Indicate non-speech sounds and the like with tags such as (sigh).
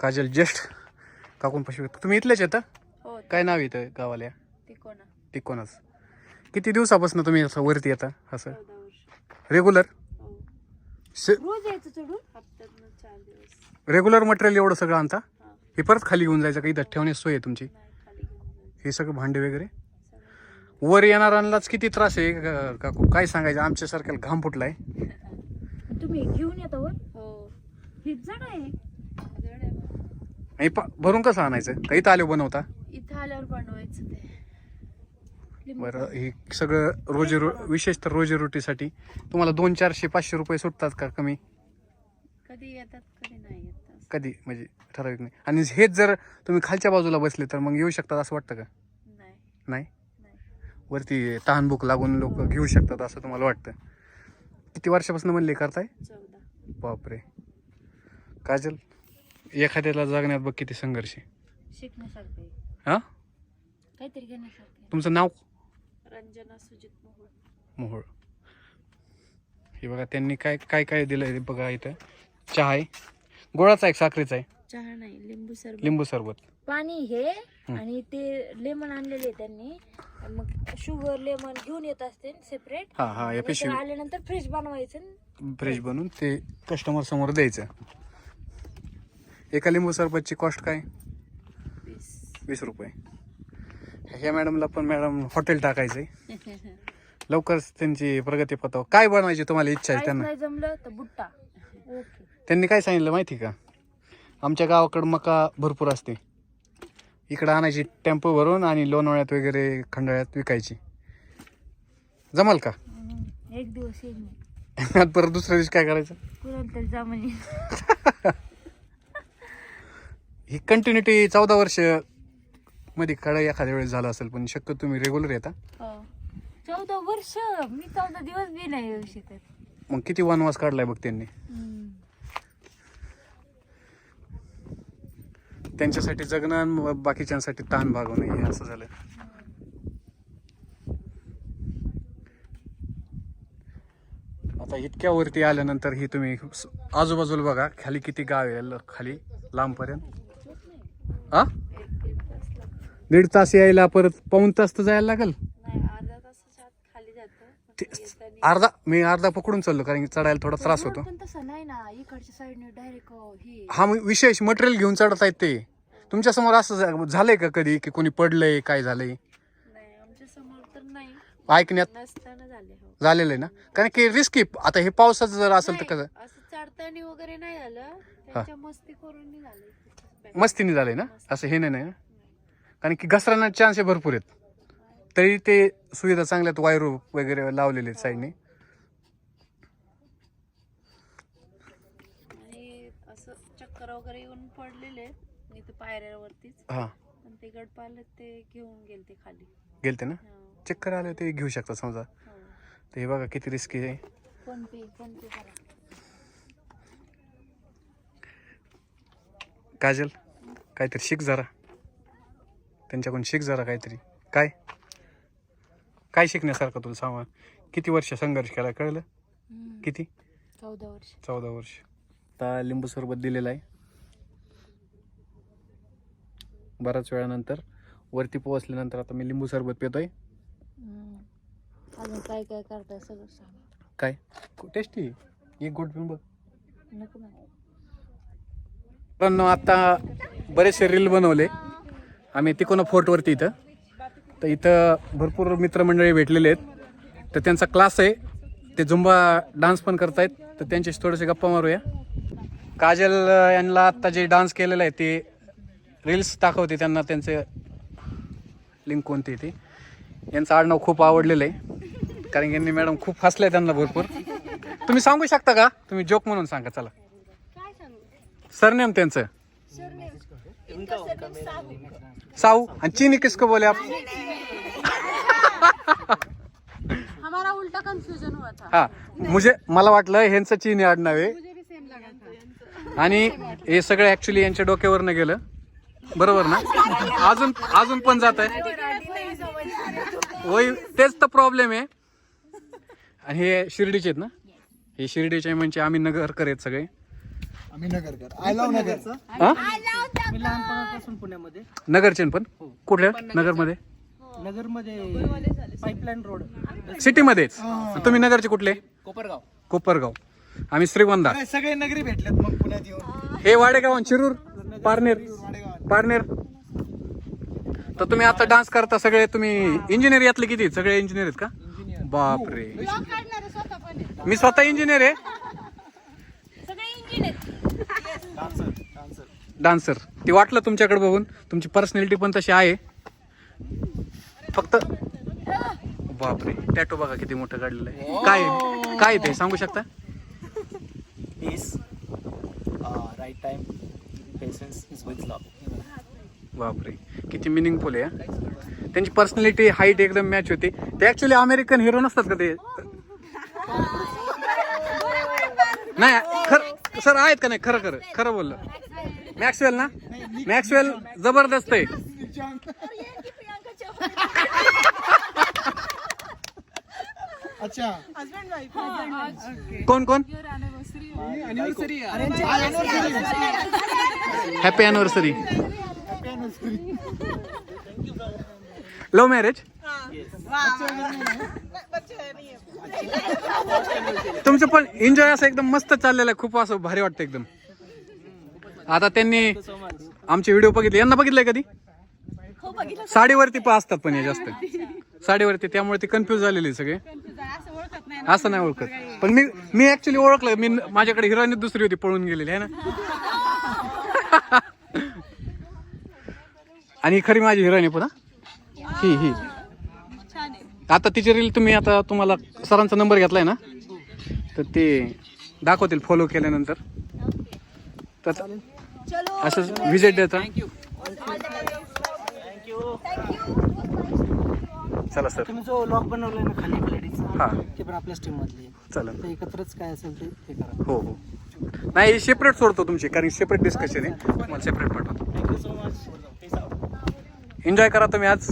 काजल ज्येष्ठ काकून पशु तुम्ही इथलेच येतं हो? काय नाव येतं गावाला या? ते कोणा टिकोनच किती दिवसापासून तुम्ही असं वरती येता असं? रेग्युलर हो. रेग्युलर मटेरियल एवढं सगळं आणता? हा. हे परत खाली घेऊन जायचं का? इथं ठेवण्याची सोय आहे तुमची? हे सगळं भांडे वगैरे? वर येणाऱ्यांनाच किती त्रास आहे का- काकू? काय सांगायचं? आमच्यासारख्याला घाम फुटलाय. (laughs) तुम्ही घेऊन येता वर हो हे जड आहे जड आहे मग. हे पा भरून कसं आणायचं? का इथं आले बनवता? इथं आल्यावर बनवायचं ते. बरं हे सगळं रोजी रो विशेष तर रोजीरोटीसाठी तुम्हाला दोन चारशे पाचशे रुपये सुटतात का कमी? कधी येतात कधी नाही येत असं. कधी? म्हणजे ठराविक नाही. आणि हेच जर तुम्ही खालच्या बाजूला बसले तर मग येऊ शकतात असं वाटतं का? नाही. नाही? नाही. वरती तहान भूक लागून लोक घेऊ शकतात असं तुम्हाला वाटतं. किती वर्षापासून म्हणले करताय? चौदा. बापरे. काजल? एखाद्याला जगण्यात बघ किती संघर्ष आहे. शिकण्यासारखं आहे. हा? काहीतरी घेण्यासारखं आहे. तुमचं नाव? रंजना सुजित मोहोळ. मोहोळ. हे बघा त्यांनी काय काय काय दिलं आहे बघा इथं. चहा आहे. गोळाचा आहे साखरेचा आहे? चहा नाही लिंबू सरबत. लिंबू सरबत. पाणी हे आणि ते लेमन आणलेले आहे त्यांनी. मग शुगर लेमन घेऊन येत असते सेपरेट हा हा या पिशवी आल्यानंतर फ्रेश बनवायचं फ्रेश बनवून ते कस्टमर समोर द्यायचं. एका लिंबू सरबतची कॉस्ट काय? वीस. रुपये. ह्या मॅडमला पण मॅडम हॉटेल टाकायचंय. (laughs) लवकरच त्यांची प्रगती पताव काय बनवायची तुम्हाला इच्छा आहे त्यांना? नाही जमलं तर बुट्टा. त्यांनी काय सांगितलं माहिती का? आमच्या गावाकडं मका भरपूर असते. इकडं आणायची टेम्पो भरून आणि लोणावळ्यात वगैरे खंडाळ्यात विकायची. जमाल का. एक दिवस (laughs) परत दुसऱ्या दिवशी काय करायचं? (laughs) ही कंटिन्युटी चौदा वर्षमध्ये कडा एखाद्या वेळेस झालं असेल पण शक्य तुम्ही रेग्युलर येता. हो. चौदा वर्ष मी चौदा दिवस बी नाही येऊ शकत. मग किती वनवास काढलाय बघ त्यांनी. त्यांच्यासाठी जगणं आणि बाकीच्यांसाठी ताण भागवणं हे असं झालं आता इतक्या वरती आल्यानंतर ही तुम्ही स- आजूबाजूला बघा खाली किती गाव आहे ल- खाली लांबपर्यंत? हा? दीड तास यायला परत पाऊन तास तर जायला लागेल? नाही अर्धा मी अर्धा पकडून चाललो कारण की चढायला थोडा त्रास होतो. पण तसं नाही ना इकडच्या साईडने डायरेक्ट हे हा. मग विशेष मटेरियल घेऊन चढत आहेत ते. तुमच्यासमोर असं झा- झालंय का कधी की कोणी पडलंय काय झालंय? नाही आमच्यासमोर तर नाही. ऐकण्यात नसताना झाले हो. झालेलं आहे ना? कारण की रिस्की आता हे पावसाचं जर असेल तर नाही, कसं? असं चढताना वगैरे नाही झालं त्यांच्या मस्ती करून झालं मस्तीने झालंय ना? असं हे नाही ना? कारण की घसरण्याचे चान्स भरपूर आहेत. तरी ते सुविधा चांगल्यात वायर वगैरे लावलेले आहेत साईडने असं चक्कर वगैरे येऊन पडलेले इथे पायऱ्यावरतीच. हा. पण ते गड पाहिलं ते घेऊन गेले ते खाली. गेलते ना? चक्कर आले ते घेऊ शकता समजा. हो. ते हे बघा किती रिस्की आहे. फोन पे फोन पे करा काजल काहीतरी शिक जरा. त्यांच्याकडून शिक जरा काहीतरी. काय? काय शिकण्यासारखं तुला सांगा? किती वर्ष संघर्ष केला कळलं. किती? चौदा वर्ष. चौदा वर्ष. आता लिंबू सरबत दिलेलं आहे. बऱ्याच वेळानंतर वरती पोहोचल्यानंतर आता मी लिंबू सरबत पितोय. अजून काय काय करताय सगळं सांगा. काय? टेस्टी एक गोट बघ नको ना मित्रांनो आता बरेचसे रील बनवले. आम्ही तिकोना फोर्टवरती इथं. तर इथं भरपूर मित्रमंडळी भेटलेले आहेत. तर त्यांचा क्लास आहे. ते झुंबा डान्स पण करतायत. तर त्यांच्याशी थोडेसे गप्पा मारूया. काजल यांना आत्ता जे डान्स केलेला आहे ते रील्स दाखवते त्यांना. त्यांचे लिंक कोणती ती? यांचं आडनाव खूप आवडलेलं आहे. कारण यांनी मॅडम खूप हसलं आहे त्यांना भरपूर. तुम्ही सांगू शकता का? तुम्ही जोक म्हणून सांगा चला. सरनेम त्यांचं? साहू. आणि चीनी किसको बोले आप हमारा उल्टा कंफ्यूजन हुआ था. हा. मुझे मला वाटलं ह्यांचं चीनी आडनाव आहे. आणि हे सगळं ऍक्च्युली यांच्या डोक्यावरनं गेलं. बरोबर ना? अजून अजून पण जात आहे होय तेच तर प्रॉब्लेम आहे. आणि हे शिर्डीचे आहेत ना? हे शिर्डीचे म्हणजे आम्ही नगरकर आहेत सगळे. आम्ही नगरकर आय लव्ह नगर. हा? मी लहानपणापासून पुण्यामध्ये. नगरचे पण? कुठल्या? नगरमध्ये? नगरमध्ये पाईपलाईन रोड सिटीमध्येच? तुम्ही नगरचे कुठले? कोपरगाव. कोपरगाव. आम्ही श्रीगोंदा. सगळे नगरी भेटलेत मग पुण्यात येऊन. हे वाडेगाव आणि शिरूर पारनेर. पारनेर. तर तुम्ही आता डान्स करता सगळे. तुम्ही इंजिनियर यातले किती? सगळे इंजिनियर आहेत का? बापरे. मी स्वतः इंजिनियर आहे सगळे इंजिनियर डान्सर. ते वाटलं तुमच्याकडे बघून. तुमची पर्सनॅलिटी पण तशी आहे. फक्त बापरे. टॅटो बघा किती मोठं काढलेलं आहे. काय आहे? काय आहे ते? सांगू शकता? Peace right time patience is with love बापरे. किती मिनिंगफुल आहे हा. त्यांची पर्सनॅलिटी हाईट एकदम मॅच होते. ते ऍक्च्युली अमेरिकन हिरो नसतात का ते? (laughs) नाही खर सर आहेत का नाही? खरं खरं. खरं बोललं. मॅक्सवेल ना? मॅक्सवेल जबरदस्त आहे. अच्छा. कोण कोण? हॅपी अॅनिव्हर्सरी लव्ह मॅरेज तुमचं पण एन्जॉय असं एकदम मस्त चाललेलं आहे. खूप असं भारी वाटतं एकदम. आता त्यांनी आमचे व्हिडिओ बघितले. यांना बघितलंय कधी? साडीवरती पण असतात पण हे जास्त. साडीवरती त्यामुळे ते कन्फ्युज झालेले सगळे. असं नाही ओळखत. पण मी मी ऍक्च्युली ओळखलं. मी माझ्याकडे हिरोईन दुसरी होती पळून गेलेली आहे ना? (laughs) आणि खरी माझी हिरोईन आहे पुन्हा? ही ही. आता तिची रील तुम्ही आता तुम्हाला सरांचा नंबर घेतलाय ना? तर ते दाखवतील फॉलो केल्यानंतर. तर असं व्हिजिट देता. चला सर तुम्ही जो लॉक बनवलाय ना खाली लेडीज हा. ते पण आपल्याच टीम मधले. आहे. चालेल ते एकत्रच काय असेल ते हे करा. हो हो. नाही सेपरेट सोडतो तुमची कारण सेपरेट डिस्कशन आहे. तुम्हाला सेपरेट पाठवतो. थँक्यू सो मच एन्जॉय करा तुम्ही आज.